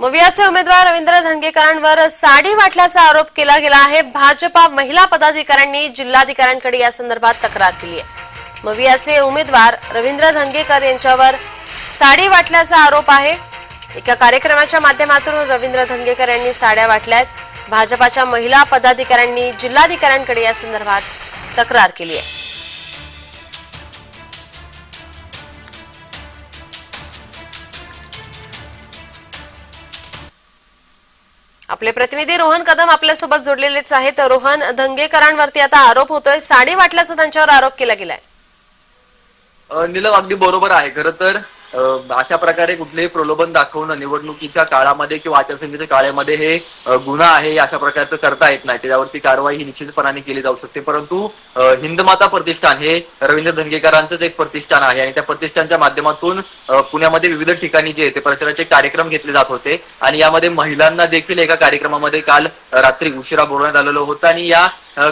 मवियाचे उमेदवार रवींद्र धनगेकरांवर साडी वाटल्याचा आरोप केला गेला आहे. भाजपा महिला पदाधिकाऱ्यांनी जिल्हाधिकाऱ्यांकडे या संदर्भात तक्रार केली आहे. मवियाचे उमेदवार रवींद्र धनगेकर यांच्यावर साडी वाटल्याचा आरोप आहे. एका कार्यक्रमाच्या माध्यमातून रवींद्र धनगेकर यांनी साड्या वाटल्यात. भाजपाच्या महिला पदाधिकाऱ्यांनी जिल्हाधिकाऱ्यांकडे या संदर्भात तक्रार केली आहे. आपले प्रतिनिधी रोहन कदम आपल्यासोबत जोडलेलेच आहेत. रोहन धंगेकरांवरती आता आरोप होतोय. साडी वाटल्याचा त्यांच्यावर आरोप केला गेलाय. निलम अगदी बरोबर आहे. खरं तर अशा प्रकारे कुठलेही प्रलोभन दाखवणं निवडणुकीच्या काळामध्ये किंवा आचारसंहितेच्या काळामध्ये हे गुन्हा आहे अशा प्रकारचं करता येत नाही. त्याच्यावरती कारवाई ही निश्चितपणाने केली जाऊ शकते. परंतु हिंदमाता प्रतिष्ठान हे रवींद्र धनगेकरांचंच एक प्रतिष्ठान आहे आणि त्या प्रतिष्ठानच्या माध्यमातून पुण्यामध्ये विविध ठिकाणी जे ते प्रचाराचे कार्यक्रम घेतले जात होते आणि यामध्ये महिलांना देखील एका कार्यक्रमामध्ये काल रात्री उशिरा बोलवण्यात आलेलं होतं आणि या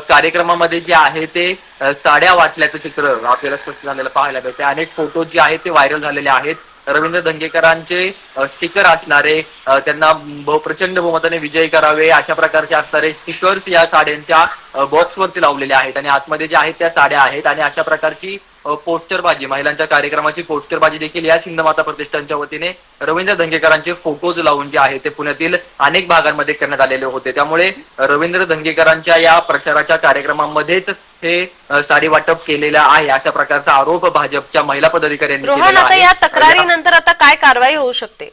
कार्यक्रमामध्ये जे आहे ते साड्या वाटल्याचं चित्र आपल्याला स्पष्ट झालेलं पाहायला मिळते अनेक फोटो जे आहेत ते व्हायरल झालेले आहेत. रवींद्र धंगेकरांचे स्टिकर असणारे त्यांना प्रचंड बहुमताने विजय करावे अशा प्रकारचे असणारे स्टिकर्स या साड्यांच्या बॉक्सवरती लावलेले आहेत आणि आतमध्ये जे आहेत त्या साड्या आहेत आणि अशा प्रकारची पोस्टरबाजी महिलांच्या कार्यक्रमाची पोस्टरबाजी देखील या सिंधमाता प्रतिष्ठानच्या वतीने रवींद्र धंगेकरांचे फोटोज लावून जे आहे ते पुण्यातील अनेक भागांमध्ये करण्यात आलेले होते. त्यामुळे रवींद्र धंगेकरांच्या या प्रचाराच्या कार्यक्रमामध्येच हे साडी वाटप केलेलं आहे. अशा प्रकारचा आरोप भाजपच्या महिला पदाधिकाऱ्यांनी रोहन आता. या तक्रारीनंतर आता काय कारवाई होऊ शकते?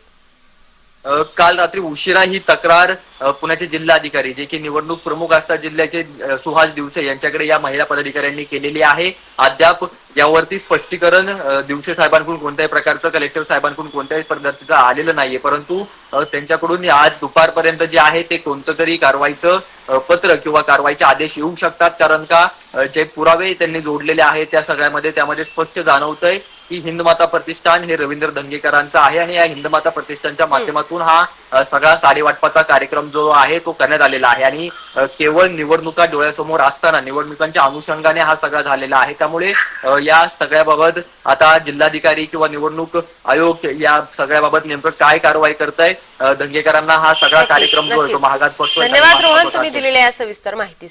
काल रात्री उशिरा ही तक्रार पुण्याचे जिल्हाधिकारी जे की निवडणूक प्रमुख असतात जिल्ह्याचे सुहास दिवसे यांच्याकडे या महिला पदाधिकाऱ्यांनी केलेली आहे. अद्याप यावरती स्पष्टीकरण दिवसे साहेबांकडून कोणत्याही प्रकारचं कलेक्टर साहेबांकडून कोणत्याही पद्धतीचं आलेलं नाहीये. परंतु त्यांच्याकडून आज दुपारपर्यंत जे आहे ते कोणतं तरी कारवाईचं पत्र किंवा कारवाईचे आदेश येऊ शकतात. कारण का जे पुरावे त्यांनी जोडलेले आहेत त्या सगळ्यामध्ये त्यामध्ये स्पष्ट जाणवतंय. की हिंदमाता प्रतिष्ठान हे रवींद्र धंगेकरांचं आहे आणि या हिंदमाता प्रतिष्ठानच्या माध्यमातून हा सगळा साडी वाटपाचा कार्यक्रम जो आहे तो करण्यात आलेला आहे. आणि केवळ निवडणुका डोळ्यासमोर असताना निवडणुकांच्या अनुषंगाने हा सगळा झालेला आहे. त्यामुळे या सगळ्याबाबत आता जिल्हाधिकारी किंवा निवडणूक आयोग या सगळ्याबाबत नेमकं काय कारवाई करताय अ, धंगेकरांना हा सगळा कार्यक्रम जो आहे. महागात पडतोय धन्यवाद रोहन तुम्ही दिलेल्या सविस्तर माहिती